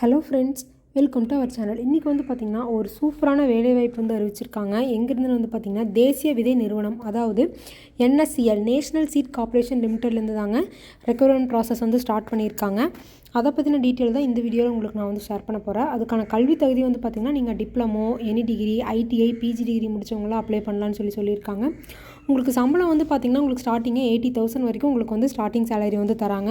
Hello friends welcome to our channel இன்றைக்கி வந்து பார்த்திங்கன்னா ஒரு சூப்பரான வேலைவாய்ப்பு வந்து அறிவிச்சிருக்காங்க. எங்கேருந்து வந்து பார்த்திங்கன்னா தேசிய விதை நிறுவனம் அதாவது என்எஸ்சிஎல் நேஷ்னல் சீட் கார்ப்பரேஷன் லிமிட்டட்லேருந்து தாங்க ரெக்ரூட்மெண்ட் ப்ராசஸ் வந்து ஸ்டார்ட் பண்ணியிருக்காங்க. அதை பற்றின டீட்டெயில் தான் இந்த வீடியோவில் உங்களுக்கு நான் வந்து ஷேர் பண்ண போகிறேன் அதுக்கான கல்வி தகுதி வந்து பார்த்திங்கன்னா நீங்கள் diploma any degree ITI PG degree முடித்தவங்களாம் apply பண்ணலான்னு சொல்லி சொல்லியிருக்காங்க. உங்களுக்கு சம்பளம் வந்து பார்த்திங்கன்னா உங்களுக்கு ஸ்டார்டிங்கே எயிட்டி தௌசண்ட் வரைக்கும் உங்களுக்கு வந்து ஸ்டார்டிங் சேலரி வந்து தராங்க.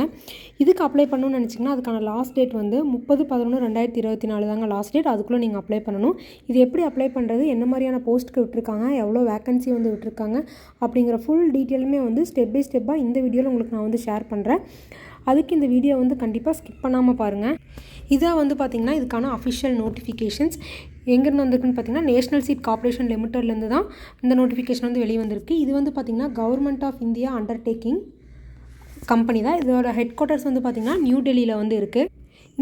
இதுக்கு அப்ளை பண்ணணும்னு நினச்சிங்கன்னா அதுக்கான லாஸ்ட் டேட் வந்து முப்பது பதினொன்று ரெண்டாயிரத்தி இருபத்தி நாலு தாங்க லாஸ்ட் டேட் அதுக்குள்ளே நீங்கள் அப்ளை பண்ணணும். இது எப்படி அப்ளை பண்ணுறது என்ன மாதிரியான போஸ்ட்டுக்கு விட்டுருக்காங்க எவ்வளோ வேக்கன்சி வந்து விட்டுருக்காங்க அப்படிங்கிற ஃபுல் டீட்டெயிலுமே வந்து ஸ்டெப் பை ஸ்டெப்பாக இந்த வீடியோவில் உங்களுக்கு நான் வந்து ஷேர் பண்ணுறேன் அதுக்கு இந்த வீடியோ வந்து கண்டிப்பாக ஸ்கிப் பண்ணாமல் பாருங்கள் இதாக வந்து பார்த்திங்கன்னா இதுக்கான அஃபிஷியல் நோட்டிஃபிகேஷன்ஸ் எங்கேருந்து வந்திருக்குன்னு பார்த்தீங்கன்னா நேஷனல் சீட் கார்ப்பரேஷன் லிமிட்டட்லேருந்து தான் இந்த நோட்டிஃபிகேஷன் வந்து வெளியே வந்திருக்கு. இது வந்து பார்த்திங்கன்னா government of India undertaking company தான். இதோட ஹெட் குவார்ட்டர்ஸ் வந்து பார்த்திங்கன்னா நியூ டெல்லியில் வந்து இருக்குது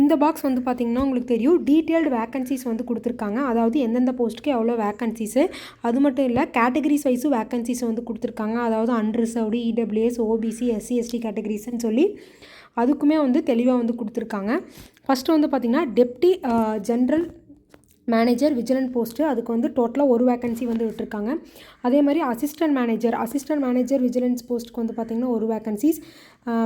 இந்த பாக்ஸ் வந்து பார்த்திங்கன்னா உங்களுக்கு தெரியும். டீட்டெயில்டு வேக்கன்சிஸ் வந்து கொடுத்துருக்காங்க. அதாவது எந்தெந்த போஸ்ட்டுக்கு எவ்வளோ வேக்கன்சிஸு அது மட்டும் இல்லை கேட்டகரிஸ் வைஸும் வேக்கன்சிஸ் வந்து கொடுத்துருக்காங்க. அதாவது unreserved EWS OBC SC ST கேட்டகரிஸ்ன்னு சொல்லி அதுக்குமே வந்து தெளிவாக வந்து கொடுத்துருக்காங்க. ஃபஸ்ட்டு வந்து பார்த்திங்கன்னா deputy general manager vigilance post அதுக்கு வந்து டோட்டலாக ஒரு வேக்கன்சி வந்து விட்டுருக்காங்க. அதே மாதிரி assistant manager assistant manager vigilance போஸ்ட்டுக்கு வந்து பார்த்திங்கன்னா ஒரு வேக்கன்சிஸ்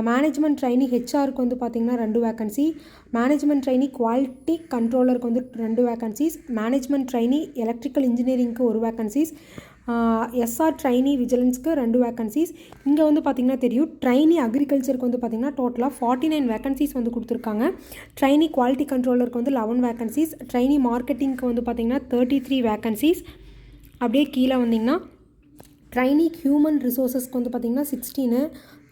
மேனேஜ்மெண்ட் ட்ரைனி ஹெச்ஆருக்கு வந்து பார்த்திங்கன்னா ரெண்டு வேக்கன்சி மேனேஜ்மெண்ட் ட்ரைனி குவாலிட்டி கண்ட்ரோலருக்கு வந்து ரெண்டு வேக்கன்சிஸ் மேனேஜ்மெண்ட் ட்ரைனி எலக்ட்ரிக்கல் இன்ஜினியரிங்க்கு ஒரு வேக்கன்சிஸ் எஸ்ஆர் ட்ரைனி விஜிலன்ஸ்க்கு ரெண்டு வேக்கன்சிஸ் இங்கே வந்து பார்த்திங்கன்னா தெரியும். ட்ரைனி அக்ரிகல்ச்சருக்கு வந்து பார்த்திங்கன்னா டோட்டலாக ஃபார்ட்டி நைன் வேக்கன்சிஸ் வந்து கொடுத்துருக்காங்க. ட்ரைனி குவாலிட்டி கண்ட்ரோலருக்கு வந்து லெவன் வேக்கன்சிஸ் ட்ரைனி மார்க்கெட்டிங்க்கு வந்து பார்த்திங்கன்னா தேர்ட்டி த்ரீ வேக்கன்சிஸ் அப்படியே கீழே வந்திங்கன்னா ட்ரைனி ஹியூமன் ரிசோர்ஸஸ்க்கு வந்து பார்த்திங்கன்னா சிக்ஸ்டீனு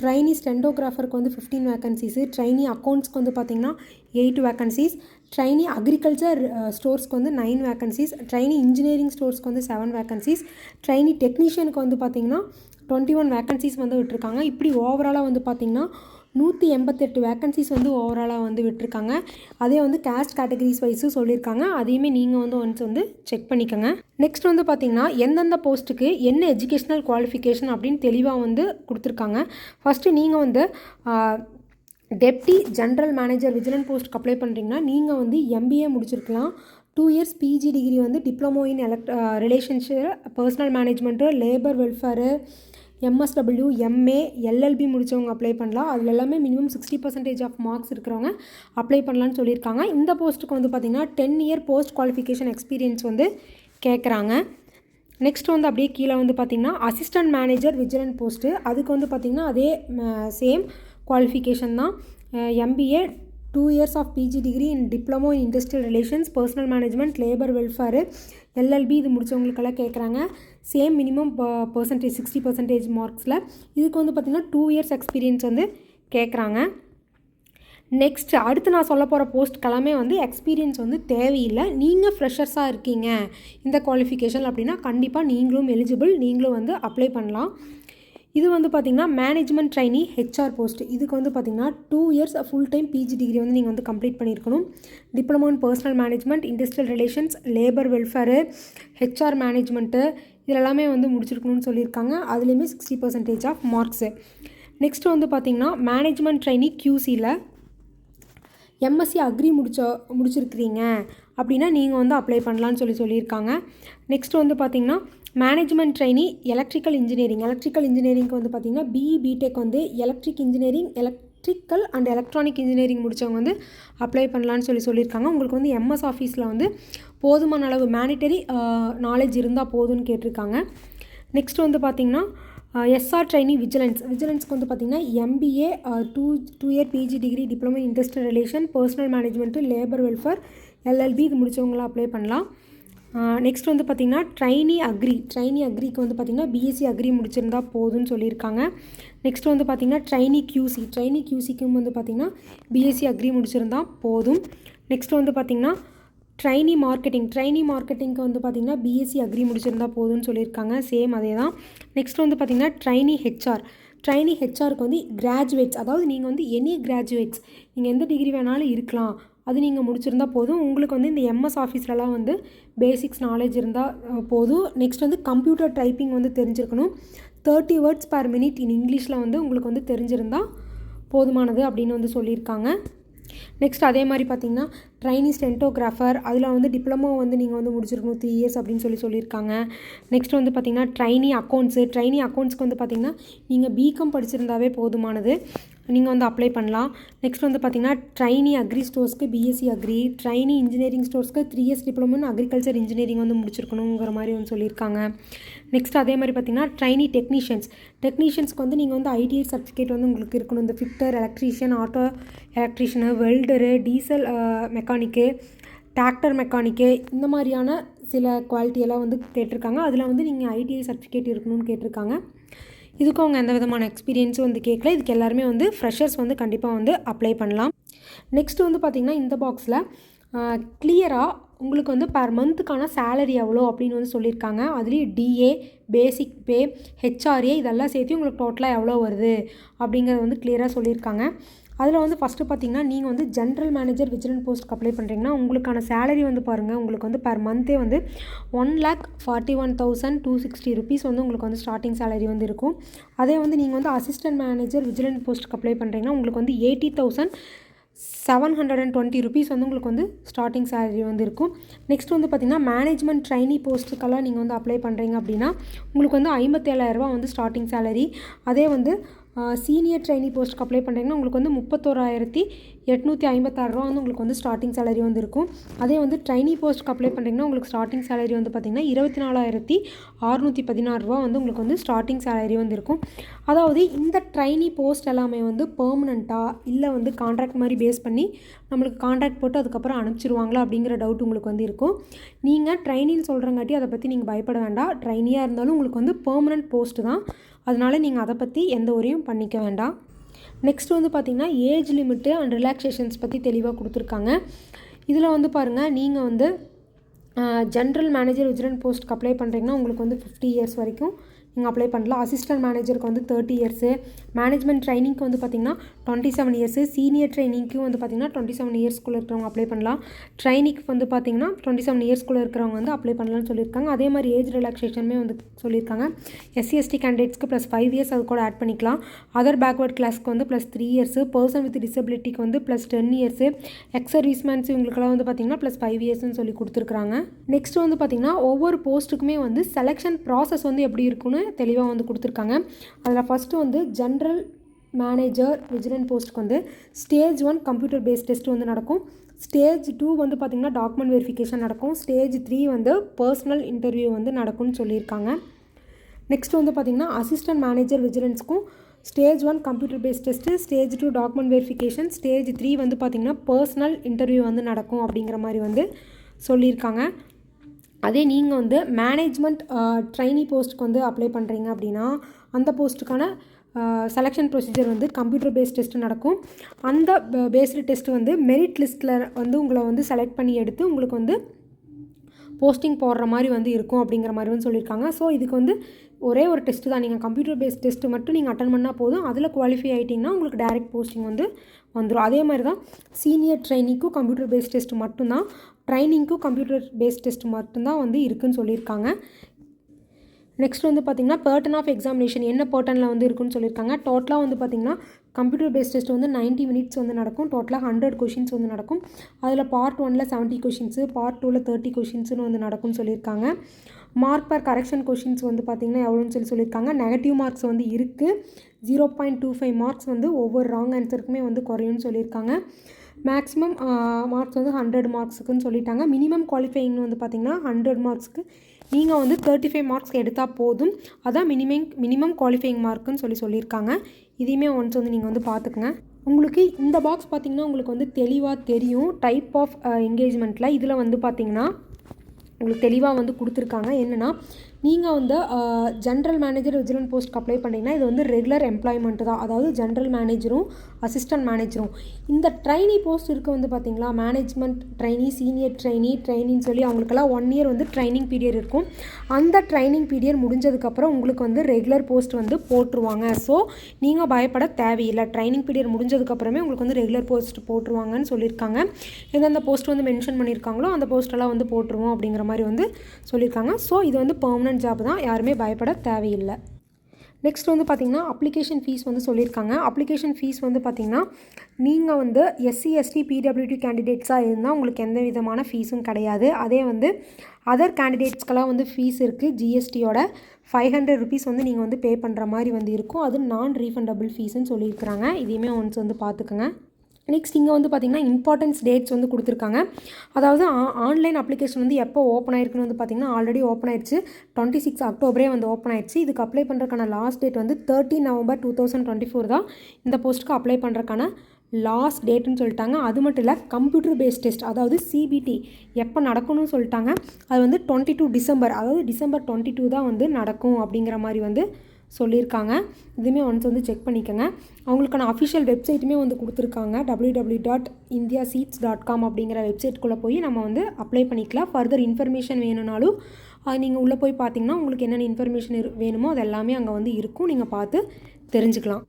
ட்ரைனி ஸ்டெண்டோகிராஃபருக்கு வந்து ஃபிஃப்டீன் வேக்கன்சிஸு ட்ரைனி அக்கௌண்ட்ஸ்க்கு வந்து பார்த்திங்கன்னா எயிட் வேக்கன்சிஸ் ட்ரைனி அக்ரிகல்ச்சர் ஸ்டோர்ஸ்க்கு வந்து நைன் வேக்கன்சிஸ் ட்ரைனி இன்ஜினியரிங் ஸ்டோர்ஸ்க்கு வந்து செவன் வேக்கன்சிஸ் ட்ரைனி டெக்னீஷியனுக்கு வந்து பார்த்திங்கன்னா டுவெண்ட்டி ஒன் வேக்கன்சிஸ் வந்து விட்டுருக்காங்க. இப்படி ஓவராலாக வந்து பார்த்திங்கன்னா நூற்றி எண்பத்தெட்டு வேக்கன்சிஸ் வந்து ஓவராலாக வந்து விட்டுருக்காங்க. அதே வந்து கேஸ்ட் கேட்டகரிஸ் வைஸும் சொல்லியிருக்காங்க அதையுமே நீங்கள் வந்து ஒன்ஸ் வந்து செக் பண்ணிக்கோங்க. நெக்ஸ்ட் வந்து பார்த்திங்கன்னா எந்தெந்த போஸ்ட்டுக்கு என்ன எஜுகேஷ்னல் குவாலிஃபிகேஷன் அப்படின்னு தெளிவாக வந்து கொடுத்துருக்காங்க. ஃபஸ்ட்டு நீங்கள் வந்து டெப்டி ஜென்ரல் மேனேஜர் விஜிலன் போஸ்ட்க்கு அப்ளை பண்ணுறீங்கன்னா நீங்கள் வந்து எம்பிஏ முடிச்சிருக்கலாம். டூ இயர்ஸ் பிஜி டிகிரி வந்து diploma in elect relationship personal management labour welfare MSW MA LLB முடித்தவங்க அப்ளை பண்ணலாம். அதில் எல்லாமே minimum sixty percentage of marks இருக்கிறவங்க அப்ளை பண்ணலான்னு சொல்லியிருக்காங்க. இந்த போஸ்ட்டுக்கு வந்து பார்த்திங்கன்னா ten year post qualification experience வந்து கேட்குறாங்க நெக்ஸ்ட் வந்து அப்படியே கீழே வந்து பார்த்திங்கன்னா அசிஸ்டன்ட் மேனேஜர் விஜிலன் போஸ்ட்டு அதுக்கு வந்து பார்த்திங்கன்னா அதே uh, சேம் குவாலிஃபிகேஷன் தான். MBA two years of PG degree in diploma in industrial relations personal management labour welfare LLB இது முடித்தவங்களுக்கெல்லாம் கேட்குறாங்க same minimum percentage sixty percentage மார்க்ஸில் இதுக்கு வந்து பார்த்திங்கன்னா டூ இயர்ஸ் எக்ஸ்பீரியன்ஸ் வந்து கேட்குறாங்க நெக்ஸ்ட் அடுத்து நான் சொல்ல போகிற போஸ்ட்க்கெல்லாமே வந்து எக்ஸ்பீரியன்ஸ் வந்து தேவையில்லை. நீங்கள் ஃப்ரெஷர்ஸாக இருக்கீங்க. இந்த குவாலிஃபிகேஷன் அப்படின்னா கண்டிப்பாக நீங்களும் எலிஜிபிள் நீங்களும் வந்து அப்ளை பண்ணலாம். இது வந்து பார்த்திங்கன்னா மேனேஜ்மெண்ட் ட்ரைனி ஹெச்ஆர் போஸ்ட் இதுக்கு வந்து பார்த்திங்கன்னா two years full time PG degree வந்து நீங்கள் வந்து கம்ப்ளீட் பண்ணியிருக்கணும். Diploma in personal management industrial relations labour welfare HR management இதெல்லாமே வந்து முடிச்சிருக்கணும்னு சொல்லியிருக்காங்க. அதுலேயுமே sixty percentage of marks next வந்து பார்த்திங்கன்னா மேனேஜ்மெண்ட் ட்ரைனி கியூசியில் எம்எஸ்சி அக்ரி முடிச்ச முடிச்சிருக்கிறீங்க. அப்படின்னா நீங்கள் வந்து அப்ளை பண்ணலான்னு சொல்லி சொல்லியிருக்காங்க. நெக்ஸ்ட் வந்து பார்த்திங்கன்னா management trainee electrical engineering electrical இன்ஜினியரிங்க்கு வந்து பார்த்திங்கன்னா பிஇ பிடெக் வந்து electric engineering electrical and electronic engineering முடித்தவங்க வந்து அப்ளை பண்ணலான்னு சொல்லி சொல்லியிருக்காங்க. உங்களுக்கு வந்து எம்எஸ் ஆஃபீஸில் வந்து போதுமான அளவு மேனிட்டரி நாலேஜ் இருந்தால் போதும்னு கேட்டிருக்காங்க. நெக்ஸ்ட் வந்து பார்த்திங்கன்னா எஸ்ஆர் ட்ரைனி விஜிலன்ஸ் விஜிலன்ஸ்க்கு வந்து பார்த்திங்கன்னா MBA two two year PG degree diploma industrial relation personal management labour welfare LLB இது முடித்தவங்களாம் அப்ளை பண்ணலாம். நெக்ஸ்ட் வந்து பார்த்திங்கன்னா ட்ரைனி அக்ரி ட்ரைனி அக்ரிக்கு வந்து பார்த்திங்கன்னா பிஎஸ்சி அக்ரி முடிச்சிருந்தா போதும்னு சொல்லியிருக்காங்க. நெக்ஸ்ட் வந்து பார்த்திங்கன்னா ட்ரைனி கியூசி ட்ரைனி கியூசிக்கும் வந்து பார்த்திங்கன்னா பிஎஸ்சி அக்ரி முடிச்சிருந்தா போதும். நெக்ஸ்ட் வந்து பார்த்திங்கன்னா ட்ரைனி மார்க்கெட்டிங் ட்ரைனி மார்க்கெட்டிங்க்கு வந்து பார்த்திங்கன்னா பிஎஸ்சி அக்ரி முடிச்சிருந்தா போதும்னு சொல்லியிருக்காங்க. சேம் அதே தான் நெக்ஸ்ட் வந்து பார்த்திங்கன்னா ட்ரைனி ஹெச்ஆர் ட்ரைனி ஹெச்ஆருக்கு வந்து கிராஜுவேட்ஸ் அதாவது நீங்கள் வந்து எனி கிராஜுவேட்ஸ் நீங்கள் எந்த டிகிரி வேணாலும் இருக்கலாம். அது நீங்கள் முடிச்சிருந்தா போதும். உங்களுக்கு வந்து இந்த எம்எஸ் ஆஃபீஸ்லலாம் வந்து பேசிக்ஸ் நாலேஜ் இருந்தால் போதும். நெக்ஸ்ட் வந்து கம்ப்யூட்டர் டைப்பிங் வந்து தெரிஞ்சிருக்கணும். Thirty words per minute in இங்கிலீஷில் வந்து உங்களுக்கு வந்து தெரிஞ்சிருந்தால் போதுமானது அப்படின்னு வந்து சொல்லியிருக்காங்க. நெக்ஸ்ட் அதே மாதிரி பார்த்தீங்கன்னா ட்ரைனி ஸ்டென்டோகிராஃபர் அதில் வந்து டிப்ளமோ வந்து நீங்கள் வந்து முடிச்சிருக்கணும். த்ரீ இயர்ஸ் அப்படின்னு சொல்லி சொல்லியிருக்காங்க. நெக்ஸ்ட் வந்து பார்த்தீங்கன்னா ட்ரைனி அக்கௌண்ட்ஸு ட்ரைனி அக்கௌண்ட்ஸ்க்கு வந்து பார்த்தீங்கன்னா நீங்கள் பிகாம் படிச்சிருந்தாவே போதுமானது. நீங்கள் வந்து அப்ளை பண்ணலாம். நெக்ஸ்ட் வந்து பார்த்தீங்கன்னா ட்ரைனி அக்ரி ஸ்டோர்ஸ்க்கு BSc agri trainee engineering ஸ்டோர்ஸ்க்கு three years diploma agriculture engineering வந்து முடிச்சிருக்கணுங்கிற மாதிரி வந்து சொல்லியிருக்காங்க. நெக்ஸ்ட் அதே மாதிரி பார்த்தீங்கன்னா ட்ரைனி டெக்னீஷியன்ஸ் டெக்னீஷியன்ஸ்க்கு வந்து நீங்கள் வந்து ஐடிஐ சர்டிஃபிகேட் வந்து உங்களுக்கு இருக்கணும். இந்த fitter electrician auto electrician welder diesel mechanic tractor mechanic இந்த மாதிரியான சில குவாலிட்டியெல்லாம் வந்து கேட்டிருக்காங்க. அதில் வந்து நீங்கள் ஐடிஐ சர்டிஃபிகேட் இருக்கணும்னு கேட்டிருக்காங்க. இதுக்கும் அவங்க எந்த விதமான எக்ஸ்பீரியன்ஸும் வந்து கேட்கல இதுக்கு எல்லாருமே வந்து ஃப்ரெஷர்ஸ் வந்து கண்டிப்பாக வந்து அப்ளை பண்ணலாம். நெக்ஸ்ட் வந்து பார்த்திங்கன்னா இந்த பாக்ஸில் கிளியராக உங்களுக்கு வந்து பர் மந்த்துக்கான சேலரி எவ்வளோ அப்படின்னு வந்து சொல்லியிருக்காங்க அதுலேயும் டிஏ பேசிக் பே ஹெச்ஆர்ஏ இதெல்லாம் சேர்த்து உங்களுக்கு டோட்டலாக எவ்வளோ வருது அப்படிங்கிறத வந்து கிளியராக சொல்லியிருக்காங்க அதில் வந்து ஃபஸ்ட்டு பார்த்தீங்கன்னா நீங்கள் வந்து ஜென்ரல் மேனேஜர் விஜிலன் போஸ்ட்டுக்கு அப்ளை பண்ணுறீங்கன்னா உங்களுக்கான சேலரி வந்து பாருங்கள் உங்களுக்கு வந்து பர் மந்த்தே வந்து one lakh forty one thousand two sixty rupees வந்து உங்களுக்கு வந்து ஸ்டார்டிங் சேலரி வந்து இருக்கும். அதே வந்து நீங்கள் வந்து அசிஸ்டன்ட் மேனேஜர் விஜிலன் போஸ்ட்டுக்கு அப்ளை பண்ணுறீங்கன்னா உங்களுக்கு வந்து eighty thousand seven hundred and twenty rupees வந்து உங்களுக்கு வந்து ஸ்டார்டிங் சேலரி வந்து இருக்கும். நெக்ஸ்ட் வந்து பார்த்திங்கன்னா மேனேஜ்மெண்ட் ட்ரைனி போஸ்ட்டுக்கெல்லாம் நீங்கள் வந்து அப்ளை பண்ணுறீங்க அப்படின்னா உங்களுக்கு வந்து ஐம்பத்தேழாயிரரூபா வந்து ஸ்டார்டிங் சேலரி அதே வந்து சீனியர் ட்ரைனி போஸ்ட்டுக்கு அப்ளை பண்ணுறீங்கன்னா உங்களுக்கு வந்து முப்பத்தோராயிரத்தி எட்நூற்றி ஐம்பத்தாறு ரூபா வந்து உங்களுக்கு வந்து ஸ்டார்டிங் சேலரி வந்து இருக்கும் அதே வந்து ட்ரைனி போஸ்ட்டுக்கு அப்ளை பண்ணுறீங்கன்னா உங்களுக்கு ஸ்டார்டிங் சேலரி வந்து பார்த்திங்கன்னா இருபத்தி நாலாயிரத்தி அறுநூற்றி பதினாறுரூவா வந்து உங்களுக்கு வந்து ஸ்டார்டிங் சேலரி வந்து இருக்கும் அதாவது இந்த ட்ரைனி போஸ்ட் எல்லாமே வந்து பெர்மனண்ட்டாக இல்லை வந்து கான்ட்ராக்ட் மாதிரி பேஸ் பண்ணி நம்மளுக்கு கான்ட்ராக்ட் போட்டு அதுக்கப்புறம் அனுப்பிச்சிருவாங்களா அப்படிங்கிற டவுட் உங்களுக்கு வந்து இருக்கும். நீங்கள் ட்ரைனின்னு சொல்கிறங்காட்டி அதை பற்றி நீங்கள் பயப்பட வேண்டாம். ட்ரைனியாக இருந்தாலும் உங்களுக்கு வந்து பெர்மனன்ட் போஸ்ட்டு தான். அதனால் நீங்கள் அதை பற்றி எந்த ஒரையும் பண்ணிக்க வேண்டாம். நெக்ஸ்ட் வந்து பார்த்திங்கன்னா ஏஜ் லிமிட்டு அண்ட் ரிலாக்ஸேஷன்ஸ் பற்றி தெளிவாக கொடுத்துருக்காங்க. இதில் வந்து பாருங்கள் நீங்கள் வந்து ஜென்ரல் மேனேஜர் விஜிலன் போஸ்ட்க்கு அப்ளை பண்ணுறீங்கன்னா உங்களுக்கு வந்து ஃபிஃப்டி இயர்ஸ் வரைக்கும் நீங்கள் அப்ளை பண்ணலாம். அசிஸ்டன்ட் மேனேஜருக்கு வந்து தேர்ட்டி இயர்ஸு மேனேஜ்மெண்ட் ட்ரைனிங்க்கு வந்து பார்த்திங்கன்னா டுவெண்ட்டி செவன் இயர்ஸு சீனியர் ட்ரைனிங்க்கு வந்து பார்த்திங்கன்னா டுவெண்ட்டி செவன் இயர்ஸ்க்குள்ளே இருக்கிறவங்க அப்ளை பண்ணலாம். ட்ரைனிக்கு வந்து பார்த்திங்கன்னா டுவெண்ட்டி செவன் இயர்ஸ்க்குள்ளே இருக்கிறவங்க வந்து அப்ளை பண்ணலாம்னு சொல்லியிருக்காங்க. அதே மாதிரி ஏஜ் ரிலாக்ஸேஷனுமே வந்து சொல்லியிருக்காங்க. எஸ்சிஎஸ்டி கேண்டிடேட்ஸ்க்கு ப்ளஸ் ஃபைவ் இயர்ஸ் அது கூட ஆட் பண்ணிக்கலாம். அதர் பேக்வர்ட் கிளாஸ்க்கு வந்து plus three years person with டிசபிலிட்டிக்கு வந்து plus ten years ex servicemen இவங்களுக்கெல்லாம் வந்து பார்த்திங்கன்னா ப்ளஸ் ஃபைவ் இயர்ஸ்னு சொல்லி கொடுத்துருக்காங்க நெக்ஸ்ட் வந்து பார்த்திங்கன்னா ஒவ்வொரு போஸ்ட்டுக்குமே வந்து செலெக்ஷன் ப்ராசஸ் வந்து எப்படி இருக்குன்னு தெளிவாக வந்து கொடுத்துருக்காங்க. அதில் ஃபஸ்ட்டு வந்து ஜென்ரல் மேனேஜர் விஜிலன் போஸ்ட்டுக்கு வந்து stage one computer based test வந்து நடக்கும். ஸ்டேஜ் டூ வந்து பார்த்திங்கன்னா டாக்குமெண்ட் வெரிஃபிகேஷன் நடக்கும். ஸ்டேஜ் த்ரீ வந்து பர்சனல் இன்டர்வியூ வந்து நடக்கும்னு சொல்லியிருக்காங்க. நெக்ஸ்ட் வந்து பார்த்திங்கன்னா assistant manager விஜிலன்ஸ்க்கும் stage one computer based test stage two document verification stage three வந்து பார்த்திங்கன்னா பர்சனல் இன்டர்வியூ வந்து நடக்கும் அப்படிங்கிற மாதிரி வந்து சொல்லியிருக்காங்க. அதே நீங்கள் வந்து மேனேஜ்மெண்ட் ட்ரைனி போஸ்ட்டுக்கு வந்து அப்ளை பண்ணுறீங்க அப்படின்னா அந்த போஸ்ட்டுக்கான செலெக்ஷன் ப்ரொசீஜர் வந்து கம்ப்யூட்டர் பேஸ்ட் டெஸ்ட்டு நடக்கும். அந்த பேஸ்டு டெஸ்ட் வந்து மெரிட் லிஸ்ட்டில் வந்து உங்களை வந்து செலக்ட் பண்ணி எடுத்து உங்களுக்கு வந்து போஸ்டிங் போடுற மாதிரி வந்து இருக்கும் அப்படிங்கிற மாதிரி வந்து சொல்லியிருக்காங்க. ஸோ இதுக்கு வந்து ஒரே ஒரு டெஸ்ட்டு தான். நீங்கள் கம்ப்யூட்டர் பேஸ்ட் டெஸ்ட்டு மட்டும் நீங்கள் அட்டன் பண்ணால் போதும். அதில் குவாலிஃபை ஆகிட்டிங்கன்னா உங்களுக்கு டேரெக்ட் போஸ்டிங் வந்து வந்துடும் அதே மாதிரி தான் சீனியர் ட்ரைனிங்க்கும் கம்ப்யூட்டர் பேஸ்ட் டெஸ்ட் மட்டும்தான். ட்ரைனிங்க்கும் கம்ப்யூட்டர் பேஸ்ட் டெஸ்ட் மட்டும்தான் வந்து இருக்குன்னு சொல்லியிருக்காங்க. நெக்ஸ்ட் வந்து பார்த்திங்கன்னா பேர்டன் ஆஃப் எக்ஸாமினேஷன் என்ன பேர்ட்டனில் வந்து இருக்குன்னு சொல்லியிருக்காங்க. டோட்டலாக வந்து பார்த்திங்கன்னா கம்ப்யூட்டர் பேஸ்ட் டெஸ்ட் வந்து 90 மினிட்ஸ் வந்து நடக்கும். டோட்டலாக ஹண்ட்ரட் கொஷின்ஸ் வந்து நடக்கும். அதில் பார்ட் ஒனில் செவன்ட்டி கொஷின்ஸு பார்ட் டூவில் தேர்ட்டி கொஷின்ஸ்னு வந்து நடக்கும்னு சொல்லியிருக்காங்க. மார்க் பர் கரெக்ஷன் கொஷின்ஸ் வந்து பார்த்திங்கன்னா எவ்வளோன்னு சொல்லி சொல்லியிருக்காங்க. நெகட்டிவ் மார்க்ஸ் வந்து இருக்குது zero point two five marks வந்து ஒவ்வொரு ராங் ஆன்சருக்குமே வந்து குறையும்னு சொல்லியிருக்காங்க. மேக்ஸிமம் மார்க்ஸ் வந்து ஹண்ட்ரட் மார்க்ஸுக்குன்னு சொல்லிட்டாங்க. மினிமம் குவாலிஃபைங்னு வந்து பார்த்திங்கன்னா ஹண்ட்ரட் மார்க்ஸ்க்கு நீங்கள் வந்து தேர்ட்டி ஃபைவ் மார்க்ஸ் எடுத்தால் போதும். அதான் மினிமம் மினிமம் குவாலிஃபைங் மார்க்குன்னு சொல்லி சொல்லியிருக்காங்க. இதையுமே ஒன்ஸ் வந்து நீங்கள் வந்து பார்த்துக்குங்க. உங்களுக்கு இந்த பாக்ஸ் பார்த்திங்கன்னா உங்களுக்கு வந்து தெளிவாக தெரியும். டைப் ஆஃப் என்கேஜ்மெண்ட்டில் இதில் வந்து பார்த்திங்கன்னா உங்களுக்கு தெளிவாக வந்து கொடுத்துருக்காங்க. என்னென்னா நீங்கள் வந்து ஜென்ரல் மேனேஜர் விஜிலன் போஸ்ட்க்கு அப்ளை பண்ணிங்கன்னா இது வந்து ரெகுலர் எம்ப்ளாய்மெண்ட் தான். அதாவது ஜென்ரல் மேனேஜரும் அசிஸ்டன்ட் மேனேஜரும் இந்த ட்ரைனி போஸ்ட் இருக்க வந்து பார்த்திங்களா மேனேஜ்மெண்ட் ட்ரைனி சீனியர் ட்ரைனி ட்ரைனின்னு சொல்லி அவங்களுக்கெல்லாம் ஒன் இயர் வந்து ட்ரைனிங் பீரியட் இருக்கும். அந்த ட்ரைனிங் பீரியட் முடிஞ்சதுக்கப்புறம் உங்களுக்கு வந்து ரெகுலர் போஸ்ட் வந்து போட்டுருவாங்க. ஸோ நீங்கள் பயப்பட தேவையில்லை. ட்ரைனிங் பீரியட் முடிஞ்சதுக்கப்புறமே உங்களுக்கு வந்து ரெகுலர் போஸ்ட் போட்டுருவாங்கன்னு சொல்லியிருக்காங்க. எந்தெந்த போஸ்ட் வந்து மென்ஷன் பண்ணியிருக்காங்களோ அந்த போஸ்ட்டெல்லாம் வந்து போட்டுருவோம் அப்படிங்கிற மாதிரி வந்து சொல்லியிருக்காங்க. ஸோ இது வந்து பர்மனன்ட் ஜாப் தான் யாருமே பயப்பட தேவையில்லை. நெக்ஸ்ட் வந்து பார்த்திங்கன்னா அப்ளிகேஷன் ஃபீஸ் வந்து சொல்லியிருக்காங்க. அப்ளிகேஷன் ஃபீஸ் வந்து பார்த்திங்கன்னா நீங்கள் வந்து எஸ்சி எஸ்டி பிடபிள்யூடி கேண்டிடேட்ஸாக இருந்தால் உங்களுக்கு எந்த விதமான ஃபீஸும் கிடையாது. அதே வந்து அதர் கேண்டிடேட்ஸ்க்கெல்லாம் வந்து ஃபீஸ் இருக்குது ஜிஎஸ்டியோட ஃபைவ் ஹண்ட்ரட் ருபீஸ் வந்து நீங்கள் வந்து பே பண்ணுற மாதிரி வந்து இருக்கும். அது நான் ரீஃபண்டபிள் ஃபீஸுன்னு சொல்லியிருக்கிறாங்க. இதையுமே ஒன்ஸ் வந்து பார்த்துக்கோங்க நெக்ஸ்ட் இங்கே வந்து பார்த்திங்கன்னா இம்பார்ட்டன்ஸ் டேட்ஸ் வந்து கொடுத்துருக்காங்க. அதாவது ஆன்லைன் அப்ளிகேஷன் வந்து எப்போ ஓப்பன் ஆயிருக்குன்னு வந்து பார்த்திங்கன்னா ஆல்ரெடி ஓப்பன் ஆயிடுச்சு டுவெண்ட்டி சிக்ஸ் அக்டோபரே வந்து ஓப்பன் ஆயிடுச்சு இதுக்கு அப்ளை பண்ணுறதுக்கான லாஸ்ட் டேட் வந்து thirty November two thousand twenty four தான் இந்த போஸ்ட்டுக்கு அப்ளை பண்ணுறக்கான லாஸ்ட் டேட்டுன்னு சொல்லிட்டாங்க. அது மட்டும் இல்லை கம்ப்யூட்டர் பேஸ்ட் டெஸ்ட் அதாவது சிபிடி எப்போ நடக்கணும்னு சொல்லிட்டாங்க. அது வந்து டுவெண்ட்டி டூ டிசம்பர் அதாவது டிசம்பர் டுவெண்ட்டி டூ தான் வந்து நடக்கும் அப்படிங்கிற மாதிரி வந்து சொல்லியிருக்காங்க. இதுவுமே ஒன்ஸ் வந்து செக் பண்ணிக்கோங்க. அவங்களுக்கான அஃபிஷியல் வெப்சைட்டுமே வந்து கொடுத்துருக்காங்க. W W dot India seeds dot com அப்படிங்கிற வெப்சைட்குள்ளே போய் நம்ம வந்து அப்ளை பண்ணிக்கலாம். ஃபர்தர் இன்ஃபர்மேஷன் வேணும்னாலும் நீங்கள் உள்ளே போய் பார்த்தீங்கன்னா உங்களுக்கு என்னென்ன இன்ஃபர்மேஷன் வேணுமோ அது எல்லாமே அங்கே வந்து இருக்கும். நீங்கள் பார்த்து தெரிஞ்சுக்கலாம்.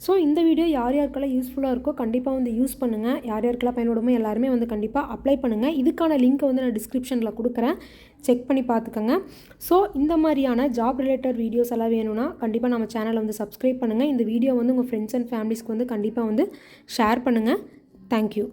ஸோ இந்த வீடியோ யார் யாருக்கெல்லாம் யூஸ்ஃபுல்லாக இருக்கோ கண்டிப்பாக வந்து யூஸ் பண்ணுங்கள் யார் யாருக்கெல்லாம் பயன்படுமோ எல்லாருமே வந்து கண்டிப்பாக அப்ளை பண்ணுங்கள் இதுக்கான லிங்க்கை வந்து நான் டிஸ்கிரிப்ஷனில் கொடுக்குறேன். செக் பண்ணி பார்த்துக்கோங்க. ஸோ இந்த மாதிரியான ஜாப் ரிலேட்டட் வீடியோஸ் எல்லாம் வேணும்னா கண்டிப்பாக நம்ம சேனலை வந்து சப்ஸ்கிரைப் பண்ணுங்கள் இந்த வீடியோ வந்து உங்கள் ஃப்ரெண்ட்ஸ் அண்ட் ஃபேமிலிஸ்க்கு வந்து கண்டிப்பாக வந்து ஷேர் பண்ணுங்கள் தேங்க்யூ